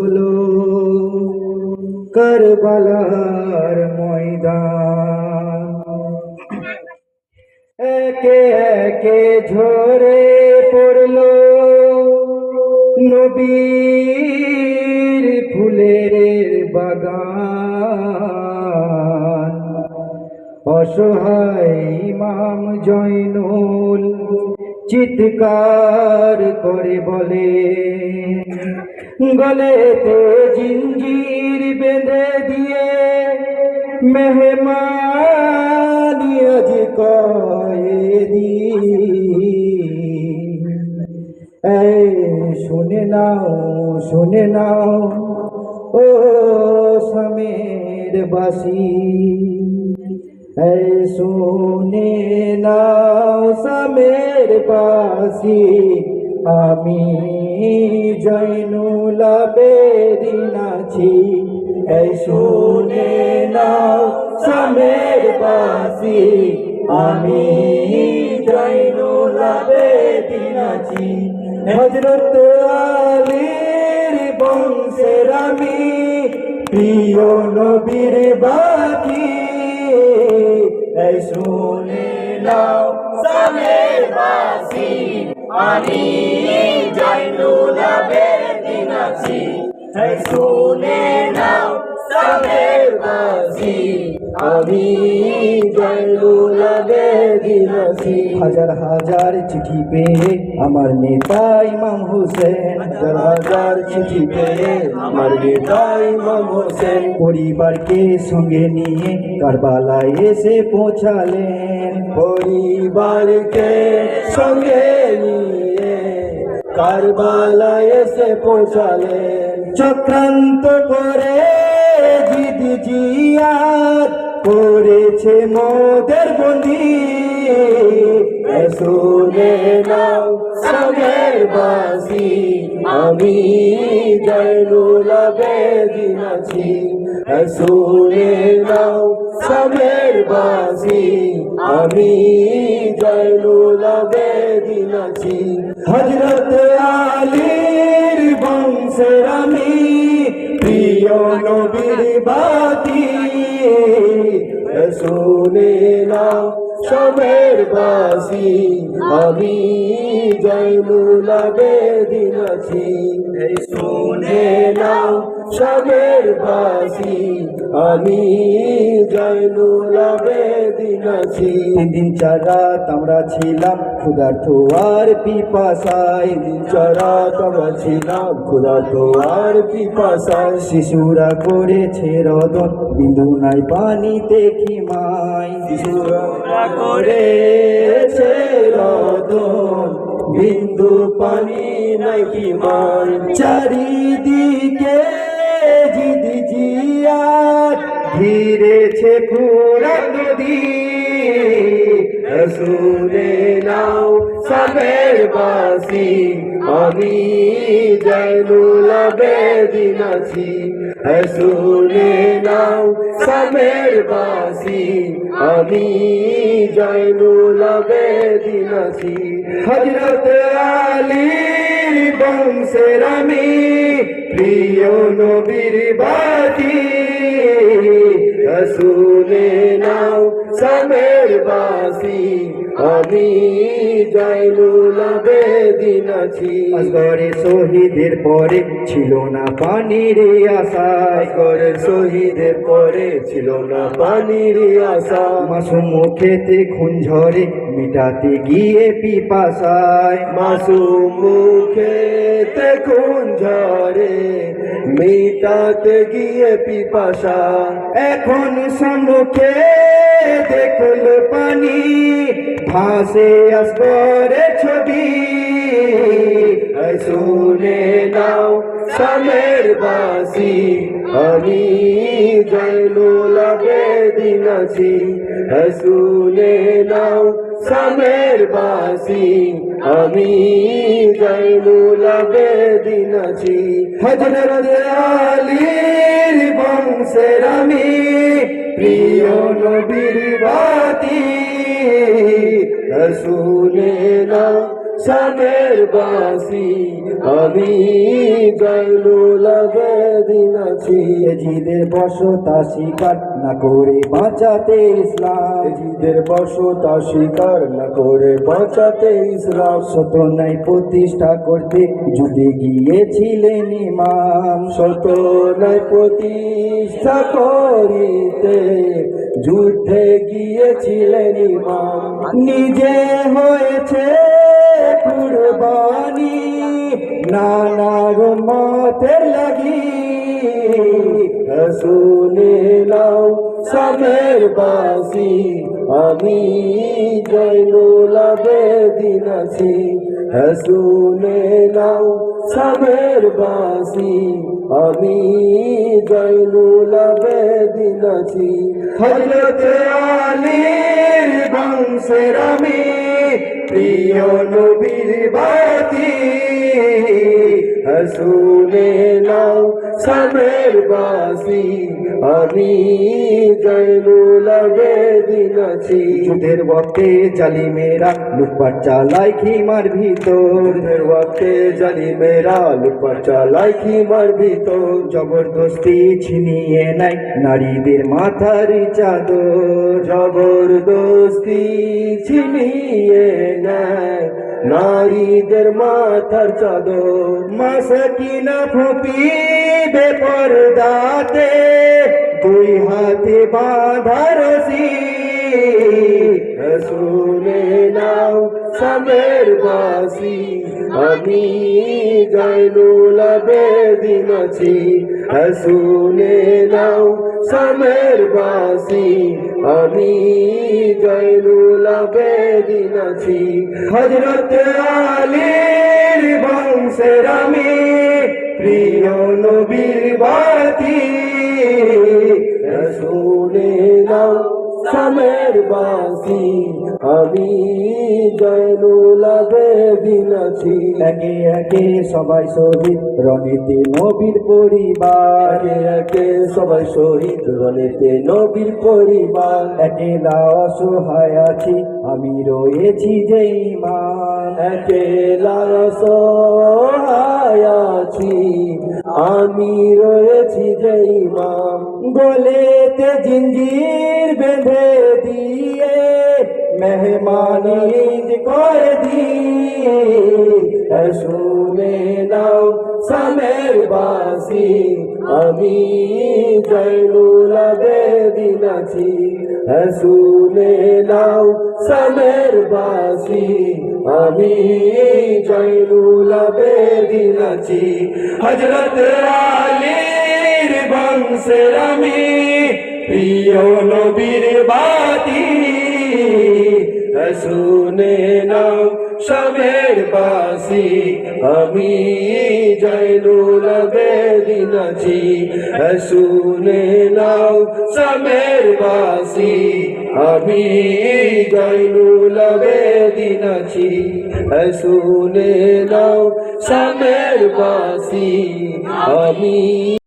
হলো কারবালার ময়দান। একে একে ঝরে পড়ল নবীর ফুলের বাগান। অসহায় ইমাম জয়নুল চিৎকার করে বলে গলেতে জিঞ্জির বেঁধে দিয়ে মেহমানি আজ কয়েদি এই শুনে নাও শুনে নাও, ও সমের বাসী। এই শুনে নাও সমের বাসী। আমি জৈনুল বেদিন আছি এই শুনে নাও সমের বাসী আমি জৈনুল বেদিন আছি হজরত আলীর বংশের আমি প্রিয় নবীর বাকি। এই শুনে নাও সামের বাসি আমি আবেদিন আছি এই শুনে নাও সামের বাসি আমি জয়নুল আবেদিন আছি হাজার হাজার চিঠি পেয়ে আমার নেতা ইমাম হোসেন হাজার হাজার চিঠি পেয়ে আমার নেতা ইমাম হোসেন পরিবারকে সঙ্গে নিয়ে কারবালায় এসে পৌঁছালেন পরিবারকে সঙ্গে নিয়ে কারবালায় এসে পৌঁছালেন। চক্রান্ত করে জিদি জিয়াত করেছে মোদের বন্দি। শুনে নাও সমের বাসি, আমি জয়নুল আবেদিন আছি শুনে নাও সমের বাসি, আমি জয়নুল আবেদিন আছি হজরত আলীর বংশের আমি প্রিয় নবীর বাতি। শুনে নাও সবের বাসি। আমি জয়নুল আবেদিন আছি এই শুনে নাও সমের বাসি। আমি জয়নুল আবেদিন আছি দিন চার রাত আমরা ছিলাম ক্ষুধার্থ আর পিপাসায়। চরা তবা ছিলাম খুদা তো আর পিপাসায়। শিশুরা করেছে রদন বিন্দু নাই পানিতে কি মাই। শিশুরা করেছে রদন বিন্দু পানি নাকি মান? চারিদিকে জিদি জিয়া ঘিরেছে পুরা নদী। শুনে নাও সবের বাসি, আমি জয়নুল আবেদিন আছি শুনে নাও সবের বাসি, আমি জয়নুল আবেদিন আছি হজরত আলীর বংশের আমি প্রিয় নবীর বাতি। শুনে নাও সামের বাসি আমি জয়নুল আবেদিন আছি। আসগরে শহীদের পরে ছিল না পানির আশায় করে শহীদের পরে ছিল না পানির আশা। মাসুম মুখেতে খুন ঝরে মিটাতে গিয়ে পিপাসায়। মাসুম মুখে খুন ঝরে মিটাতে গিয়ে পিপাসা। এখন সম্মুখে দেখল পানি, ভাসে আসগরে ছবি। শুনে নাও, সমের বাসি। আমি জয়নুল আবেদিন আছি শুনে নাও, সমের বাসি। আমি জয়নুল আবেদিন আছি হজরত আলীর বংশের আমি প্রিয় নবীর বাতি শুনে সামের বাসি আমি জয়নুল আবেদিন আছি। এজিদের বসতা স্বীকার না করে বাঁচাতে ইসলাম। এজিদের বসতা স্বীকার না করে বাঁচাতে ইসলাম। শত নাই প্রতিষ্ঠা করতে যুদ্ধে গিয়েছিলেন ইমাম। শত নয় প্রতিষ্ঠা করিতে যুদ্ধে গিয়েছিলেন ইমাম। নিজে হয়েছে কুরবানি নানার মতের লাগি। শুনে নাও সামের বাসি। আমি জয়নুল আবেদিন আছি। শুনে নাও সামের বাসি। আমি জয়নুল আবেদিন আছি। হজরত আলীর বংশের আমি প্রিয় নবীর বাতি শুনে নাও সামের বাসি আমি জয়নুল আবেদিন আছি। যুদ্ধের বক্তে জালিমেরা লুটপাট চালায় খিমার ভিতর। তোদের ওয়াক্তে জানি মেরা লুপা চালাই কি মারবি তো জবরদস্তি ছিনিয়ে নাই নারীদের মাথার চাদর। জবরদস্তি ছিনিয়ে নেয় নারীদের মাথার চাদর মাসকিনা ফুপি বেপরদাতে দুই হাতে বাঁধা রসি শুনে নাও সামের বাসি। আমি জয়নুল আবেদিন আছি শুনে নাও সামের বাসি। আমি জয়নুল আবেদিন আছি হজরত আলীর বংশের আমি প্রিয় নবীর বাতি। শুনে নাও সামের বাসি। আমি জয়নুল আবেদিন আছি। একে একে সবাই শহীদ, রণিতে নবীর পরিবার। একে একে সবাই শহীদ রনেতে নবীর পরিবার। একেলা অসহায় আছি, আমি রয়েছি যে ইমান একেলা সহায় আছি, আমি রয়েছি যে ইমাম গলেতে জিঞ্জির মেহমানি ঈদ করে দিয়ে, শুনে নাও সামের বাসি, আমি জয়নুল আবেদিন আছি শুনে নাও সামের বাসি, আমি জয়নুল আবেদিন আছি হজরত আলীর বংশের আমি, প্রিয় নবীর বাতি। শুনে নাও সবের বাসি। আমি জয়নুল আবেদিন আছি। শুনে নাও সবের বাসি। আমি জয়নুল আবেদিন আছি। শুনে নাও সবের বাসি। আমি